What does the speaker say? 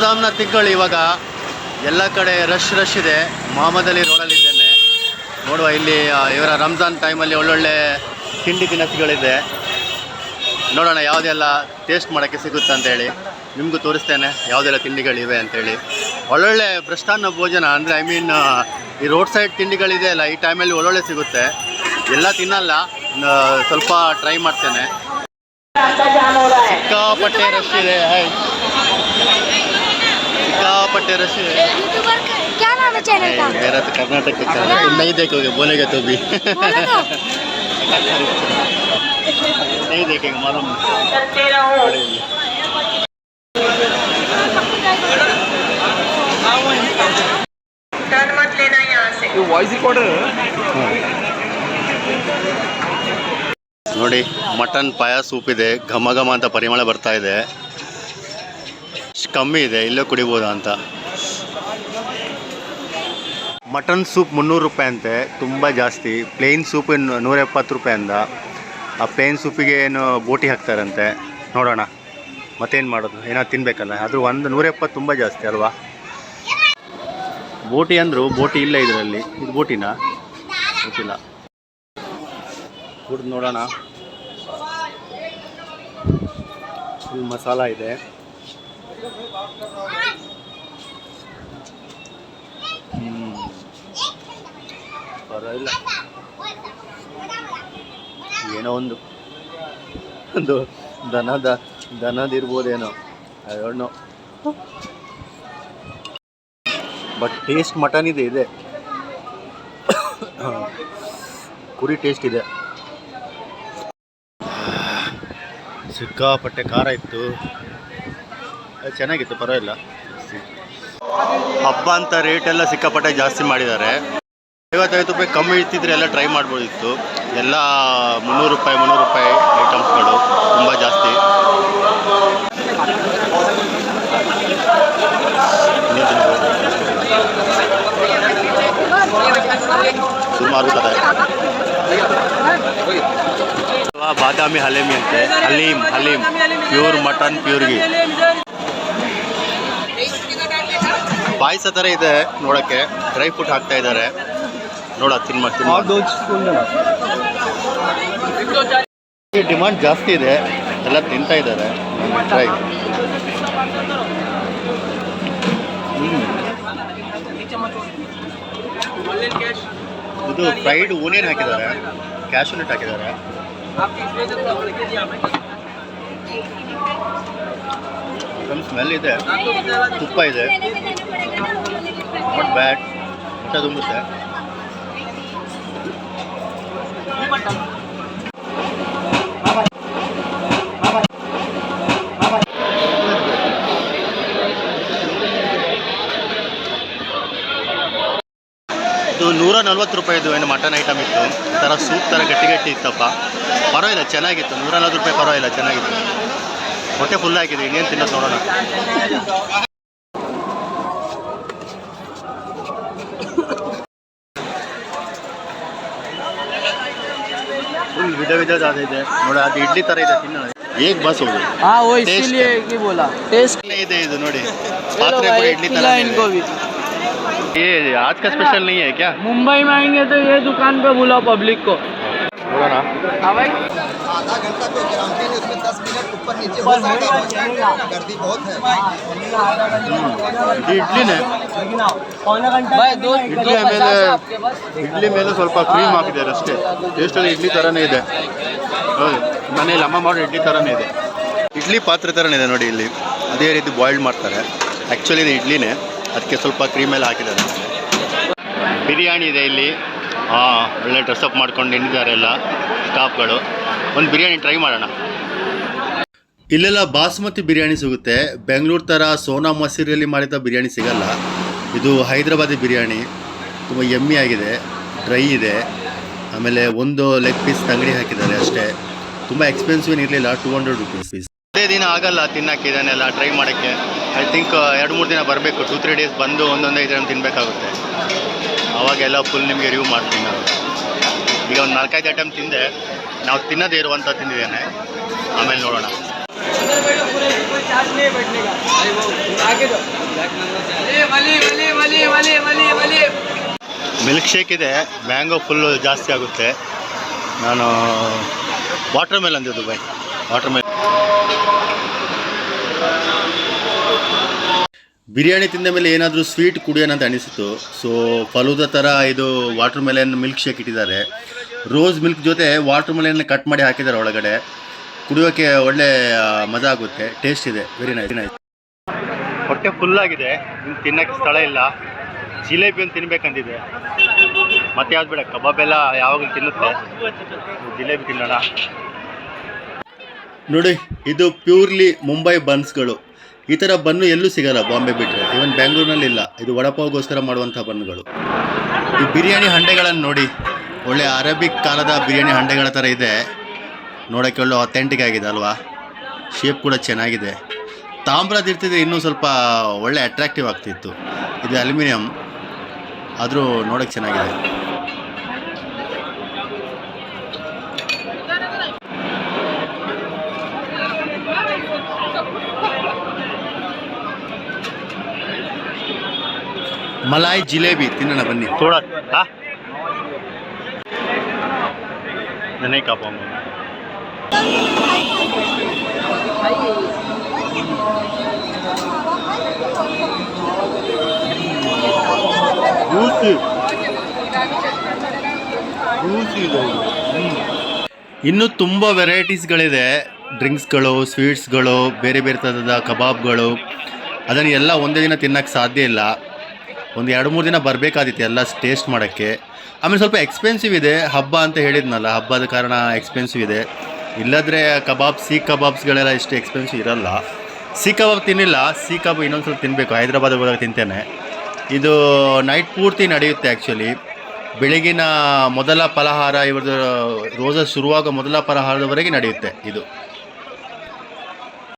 ರಂಜಾನ್ನ ತಿಂಗಳು ಇವಾಗ ಎಲ್ಲ ಕಡೆ ರಶ್ ರಶ್ ಇದೆ. ಮೊಹಮ್ಮದ್ ರೋಡಲ್ಲಿ ಇದ್ದೇನೆ. ನೋಡುವ ಇಲ್ಲಿ ಇವರ ರಂಜಾನ್ ಟೈಮಲ್ಲಿ ಒಳ್ಳೊಳ್ಳೆ ತಿಂಡಿ ತಿನಿಸುಗಳಿದೆ. ನೋಡೋಣ ಯಾವುದೆಲ್ಲ ಟೇಸ್ಟ್ ಮಾಡೋಕ್ಕೆ ಸಿಗುತ್ತೆ ಅಂತೇಳಿ. ನಿಮಗೂ ತೋರಿಸ್ತೇನೆ ಯಾವುದೆಲ್ಲ ತಿಂಡಿಗಳಿವೆ ಅಂತೇಳಿ. ಒಳ್ಳೊಳ್ಳೆ ಭ್ರಷ್ಟಾನ್ನ ಭೋಜನ ಅಂದರೆ ಐ ಮೀನ್ ಈ ರೋಡ್ ಸೈಡ್ ತಿಂಡಿಗಳಿದೆ ಅಲ್ಲ, ಈ ಟೈಮಲ್ಲಿ ಒಳ್ಳೊಳ್ಳೆ ಸಿಗುತ್ತೆ. ಎಲ್ಲ ತಿನ್ನಲ್ಲ ಸ್ವಲ್ಪ ಟ್ರೈ ಮಾಡ್ತೇನೆ. ಸಿಕ್ಕಾಪಟ್ಟೆ ರಶ್ ಇದೆ. ಸಿಕ್ಕಾಪಟ್ಟೆ ರಶ್ ಇದೆ यूट्यूबर का- क्या नाम है चैनल का मेरा तो कर्नाटक का चैनल है। तुम नहीं देखोगे बोलेगा तो भी बोलो तो नहीं देखेंगे मालूम टर्न मत लेना यहाँ से ವಾಯ್ಸ್ ರಿಕಾರ್ಡರ್ ನೋಡಿ ಮಟನ್ ಪಾಯ ಸೂಪ್ ಇದೆ ಘಮ ಘಮ ಅಂತ ಪರಿಮಳ ಬರ್ತಾ ಇದೆ ಇಷ್ಟ್ ಕಮ್ಮಿ ಇದೆ, ಇಲ್ಲೇ ಕುಡಿಬೋದಾ ಅಂತ. ಮಟನ್ ಸೂಪ್ ಮುನ್ನೂರು ರೂಪಾಯಿ ಅಂತೆ, ತುಂಬ ಜಾಸ್ತಿ. ಪ್ಲೇನ್ ಸೂಪ್ ನೂರ ಎಪ್ಪತ್ತು ರೂಪಾಯಿ ಅಂದ. ಆ ಪ್ಲೇನ್ ಸೂಪಿಗೆ ಏನು ಬೋಟಿ ಹಾಕ್ತಾರಂತೆ. ನೋಡೋಣ. ಮತ್ತೇನು ಮಾಡೋದು? ಏನೋ ತಿನ್ಬೇಕಲ್ಲ. ಅದು ಒಂದು ನೂರ ಎಪ್ಪತ್ತು ತುಂಬ ಜಾಸ್ತಿ ಅಲ್ವಾ? ಬೋಟಿ ಅಂದರು ಬೋಟಿ ಇಲ್ಲ ಇದರಲ್ಲಿ. ಇದು ಬೋಟಿನಾ? ಗೊತ್ತಿಲ್ಲ. ಕುಡ್ದು ನೋಡೋಣ. ಮಸಾಲ ಇದೆ. ಪರವಾಗಿಲ್ಲ ಏನೋ ಒಂದು. ಒಂದು ದನದ ದನದಿರ್ಬೋದೇನೋ ಅದೊಣ್ಣು ಬಟ್ ಟೇಸ್ಟ್ ಮಟನ್ ಇದೆ ಇದೆ. ಕುರಿ ಟೇಸ್ಟ್ ಇದೆ. ಸಿಕ್ಕಾಪಟ್ಟೆ ಖಾರ ಇತ್ತು. ಚೆನ್ನಾಗಿತ್ತು, ಪರವಾಗಿಲ್ಲ. ಹಬ್ಬ ಅಂತ ರೇಟ್ ಎಲ್ಲ ಸಿಕ್ಕಾಪಟ್ಟೆ ಜಾಸ್ತಿ ಮಾಡಿದ್ದಾರೆ. ಐವತ್ತೈದು ರೂಪಾಯಿ ಕಮ್ಮಿ ಇರ್ತಿದ್ರೆ ಎಲ್ಲ ಟ್ರೈ ಮಾಡ್ಬೋದಿತ್ತು. ಎಲ್ಲ ಮುನ್ನೂರು ರೂಪಾಯಿ ಮುನ್ನೂರು ರೂಪಾಯಿ ಐಟಮ್ಸ್ಗಳು ತುಂಬ ಜಾಸ್ತಿ. ಸುಮಾರು ಬಾದಾಮಿ ಹಲೇಮಿ ಅಂತೆ. ಹಲೀಮ್ ಹಲೀಮ್. ಪ್ಯೂರ್ ಮಟನ್ ಪ್ಯೂರ್ಗಿ ಪಾಯಸ ಥರ ಇದೆ ನೋಡಕ್ಕೆ. ಡ್ರೈ ಫ್ರೂಟ್ ಹಾಕ್ತಾ ಇದ್ದಾರೆ ನೋಡ ತಿನ್ಮ ಡಿಮಾಂಡ್ ಜಾಸ್ತಿ ಇದೆ. ಎಲ್ಲ ತಿಂತಾ ಇದ್ದಾರೆ ಡ್ರೈ ಇದು ಫ್ರೈಡ್ ಓನಿಯನ್ ಹಾಕಿದ್ದಾರೆ. ಕ್ಯಾಶ್ ನಟ್ ಹಾಕಿದ್ದಾರೆ. ಸ್ಮೆಲ್ ಇದೆ. ತುಪ್ಪ ಇದೆ. ನಾಟ್ ಬ್ಯಾಡ್ ತುಂಬುತ್ತೆ ಇದು ನೂರ ನಲ್ವತ್ತು ರೂಪಾಯಿದು ಏನು ಮಟನ್ ಐಟಮ್ ಇತ್ತು. ಥರ ಸೂಪ್ ಥರ ಗಟ್ಟಿ ಗಟ್ಟಿ ಇತ್ತಪ್ಪ. ಪರವಾಗಿಲ್ಲ, ಚೆನ್ನಾಗಿತ್ತು. ನೂರ ನಲ್ವತ್ತು ರೂಪಾಯಿ ಪರವಾಗಿಲ್ಲ, ಚೆನ್ನಾಗಿತ್ತು. ಹೊಟ್ಟೆ ಫುಲ್ ಆಗಿದೆ, ಇನ್ನೇನು ತಿನ್ನೋದು ನೋಡೋಣ. ಫುಲ್ ವಿಧ ವಿಧದ ಇದೆ ನೋಡಿ ಅದು ಇಡ್ಲಿ ಥರ ಇದೆ ತಿನ್ನೋಣ ಹೇಗೆ ಬಸ್ ಹೋಗುದು हाँ वो Taste इसीलिए है। की बोला टेस्ट ಇದೆ ಇದು ನೋಡಿ चलो पात्रे भाई पूरे एक इडली खिला तरह इनको भी ये आज का स्पेशल नहीं है क्या मुंबई में आएंगे तो ये दुकान पे बुलाओ पब्लिक को ನೋಡೋಣ हाँ भाई आधा घंटा तो गारंटी है उसमें दस मिनट ऊपर नीचे हो सकता है गर्दी बहुत है ಇದು ಇಡ್ಲಿನೇ भाई दो इडली दो हमें पचास ले- है आपके पास ಇಡ್ಲಿ ಮೇಲೆ ಸ್ವಲ್ಪ ಕ್ರೀಮ್ ಹಾಕಿದ್ದಾರೆ ಅಷ್ಟೇ ಟೇಸ್ಟಲ್ಲಿ ಇಡ್ಲಿ ಥರನೇ ಇದೆ ಹೌದು ಮನೇಲಿ ಅಮ್ಮ ಮಾಡೋ ಇಡ್ಲಿ ಥರನೇ ಇದೆ ಇಡ್ಲಿ ಪಾತ್ರೆ ಥರನೇ ಇದೆ ನೋಡಿ ಇಲ್ಲಿ ಅದೇ ರೀತಿ ಬಾಯ್ಲ್ಡ್ ಮಾಡ್ತಾರೆ ಆ್ಯಕ್ಚುಲಿ ಇದು ಇಡ್ಲಿನೇ ಅದಕ್ಕೆ ಸ್ವಲ್ಪ ಕ್ರೀಮ್ ಎಲ್ಲ ಹಾಕಿದ್ದಾರೆ ಬಿರಿಯಾನಿ ಇದೆ ಇಲ್ಲಿ ಹಾಂ ಒಳ್ಳೆ ಡ್ರೆಸ್ಅಪ್ ಮಾಡ್ಕೊಂಡು ನಿಂತಿದ್ದಾರೆ ಎಲ್ಲ ಸ್ಟಾಫ್ಗಳು ಒಂದು ಬಿರಿಯಾನಿ ಟ್ರೈ ಮಾಡೋಣ. ಇಲ್ಲೆಲ್ಲ ಬಾಸ್ಮತಿ ಬಿರಿಯಾನಿ ಸಿಗುತ್ತೆ. ಬೆಂಗಳೂರು ಥರ ಸೋನಾ ಮಸೀರಿಯಲ್ಲಿ ಮಾಡಿದ ಬಿರಿಯಾನಿ ಸಿಗಲ್ಲ. ಇದು ಹೈದರಾಬಾದಿ ಬಿರಿಯಾನಿ. ತುಂಬ ಎಮ್ಮಿ ಆಗಿದೆ. ಡ್ರೈ ಇದೆ. ಆಮೇಲೆ ಒಂದು ಲೆಗ್ ಪೀಸ್ ತಂಗಡಿ ಹಾಕಿದ್ದಾರೆ ಅಷ್ಟೇ. ತುಂಬ ಎಕ್ಸ್ಪೆನ್ಸಿವ್ ಏನು ಇರಲಿಲ್ಲ. ಟೂ ಹಂಡ್ರೆಡ್ ರುಪೀಸ್ ಪೀಸ್ ಅದೇ ದಿನ ಆಗಲ್ಲ ತಿನ್ನಕ್ಕೆ ಇದನ್ನೆಲ್ಲ ಟ್ರೈ ಮಾಡೋಕ್ಕೆ. ಐ ಥಿಂಕ್ ಎರಡು ಮೂರು ದಿನ ಬರಬೇಕು. ಟೂ ತ್ರೀ ಡೇಸ್ ಬಂದು ಒಂದೊಂದೇ ಇದನ್ನು ತಿನ್ನಬೇಕಾಗುತ್ತೆ ಅವಾಗೆಲ್ಲ ಫುಲ್ ನಿಮಗೆ ರಿವ್ಯೂ ಮಾಡ್ತೀನಿ ನಾನು. ಈಗ ಒಂದು ನಾಲ್ಕೈದು ಐಟಮ್ ತಿಂದೆ. ನಾವು ತಿನ್ನದೇ ಇರುವಂಥ ತಿಂದಿದ್ದೇನೆ. ಆಮೇಲೆ ನೋಡೋಣ. ಮಿಲ್ಕ್ ಶೇಕ್ ಇದೆ. ಮ್ಯಾಂಗೋ ಫುಲ್ಲು ಜಾಸ್ತಿ ಆಗುತ್ತೆ. ನಾನು ವಾಟರ್ ಮೆಲ್ ಅಂದಿದ್ದು ಬೈ ವಾಟರ್ ಮೆಲ್ ಬಿರಿಯಾನಿ ತಿಂದ ಮೇಲೆ ಏನಾದರೂ ಸ್ವೀಟ್ ಕುಡಿಯೋಣ ಅಂತ ಅನಿಸಿತು ಸೊ ಫಲೂದ ಥರ ಇದು ವಾಟರ್ ಮೆಲನ್ ಮಿಲ್ಕ್ ಶೇಕ್ ಇಟ್ಟಿದ್ದಾರೆ. ರೋಸ್ ಮಿಲ್ಕ್ ಜೊತೆ ವಾಟರ್ ಮೆಲನ್ ಕಟ್ ಮಾಡಿ ಹಾಕಿದ್ದಾರೆ ಒಳಗಡೆ. ಕುಡಿಯೋಕ್ಕೆ ಒಳ್ಳೆ ಮಜಾ ಆಗುತ್ತೆ. ಟೇಸ್ಟ್ ಇದೆ. ವೆರಿ ನೈಸ್ ನೈಸ್ ಹೊಟ್ಟೆ ಫುಲ್ ಆಗಿದೆ. ತಿನ್ನಕ್ಕೆ ಸ್ಥಳ ಇಲ್ಲ. ಜಿಲೇಬಿ ಒಂದು ತಿನ್ಬೇಕಂತಿದೆ ಮತ್ತೆ ಯಾವ್ದು ಬೇಡ. ಕಬಾಬ್ ಎಲ್ಲ ಯಾವಾಗಲೂ ತಿನ್ನುತ್ತೆ. ಜಿಲೇಬಿ ತಿನ್ನೋಣ. ನೋಡಿ ಇದು ಪ್ಯೂರ್ಲಿ ಮುಂಬೈ ಬನ್ಸ್ಗಳು. ಈ ಥರ ಬನ್ನು ಎಲ್ಲೂ ಸಿಗಲ್ಲ ಬಾಂಬೆ ಬಿಟ್ಟರೆ ಇವನ್ ಬೆಂಗಳೂರಿನಲ್ಲಿ ಇಲ್ಲ ಇದು ವಡಪಾವ್ಗೋಸ್ಕರ ಮಾಡುವಂಥ ಬನ್ನುಗಳು. ಈ ಬಿರಿಯಾನಿ ಹಂಡೆಗಳನ್ನು ನೋಡಿ. ಒಳ್ಳೆ ಅರೇಬಿಕ್ ಕಾಲದ ಬಿರಿಯಾನಿ ಹಂಡೆಗಳ ಥರ ಇದೆ. ನೋಡೋಕ್ಕೆ ಒಳ್ಳೆ ಅಥೆಂಟಿಕ್ ಆಗಿದೆ ಅಲ್ವಾ? ಶೇಪ್ ಕೂಡ ಚೆನ್ನಾಗಿದೆ. ತಾಮ್ರದ ಇರ್ತಿದ್ರೆ ಇನ್ನೂ ಸ್ವಲ್ಪ ಒಳ್ಳೆ ಅಟ್ರಾಕ್ಟಿವ್ ಆಗ್ತಿತ್ತು. ಇದು ಅಲ್ಯೂಮಿನಿಯಂ ಆದರೂ ನೋಡೋಕ್ಕೆ ಚೆನ್ನಾಗಿದೆ. ಮಲಾಯ್ ಜಿಲೇಬಿ ತಿನ್ನೋಣ ಬನ್ನಿ ಹಾ ನನಗೆ ಕಾಪ ಇನ್ನೂ ತುಂಬ ವೆರೈಟೀಸ್ಗಳಿದೆ. ಡ್ರಿಂಕ್ಸ್ಗಳು ಸ್ವೀಟ್ಸ್ಗಳು ಬೇರೆ ಬೇರೆ ಥರದ ಕಬಾಬ್ಗಳು. ಅದನ್ನು ಎಲ್ಲ ಒಂದೇ ದಿನ ತಿನ್ನೋಕ್ಕೆ ಸಾಧ್ಯ ಇಲ್ಲ. ಒಂದು ಎರಡು ಮೂರು ದಿನ ಬರಬೇಕಾದಿತ್ತು ಎಲ್ಲ ಟೇಸ್ಟ್ ಮಾಡೋಕ್ಕೆ. ಆಮೇಲೆ ಸ್ವಲ್ಪ ಎಕ್ಸ್ಪೆನ್ಸಿವ್ ಇದೆ, ಹಬ್ಬ ಅಂತ ಹೇಳಿದ್ನಲ್ಲ, ಹಬ್ಬದ ಕಾರಣ ಎಕ್ಸ್ಪೆನ್ಸಿವ್ ಇದೆ. ಇಲ್ಲದ್ರೆ ಕಬಾಬ್ ಸೀಖ್ ಕಬಾಬ್ಸ್ಗಳೆಲ್ಲ ಇಷ್ಟು ಎಕ್ಸ್ಪೆನ್ಸಿವ್ ಇರಲ್ಲ. ಸೀ ಕಬಾಬ್ ತಿನ್ನಿಲ್ಲ ಸೀ ಕಬಾಬ್ ಇನ್ನೊಂದು ಸ್ವಲ್ಪ ತಿನ್ನಬೇಕು ಹೈದ್ರಾಬಾದ್ ಹೋದಾಗ ತಿಂತೇನೆ. ಇದು ನೈಟ್ ಪೂರ್ತಿ ನಡೆಯುತ್ತೆ ಆ್ಯಕ್ಚುಲಿ ಬೆಳಗಿನ ಮೊದಲ ಫಲಹಾರ, ಇವ್ರದ್ದು ರೋಸ ಶುರುವಾಗ ಮೊದಲ ಫಲಹಾರದವರೆಗೆ ನಡೆಯುತ್ತೆ ಇದು.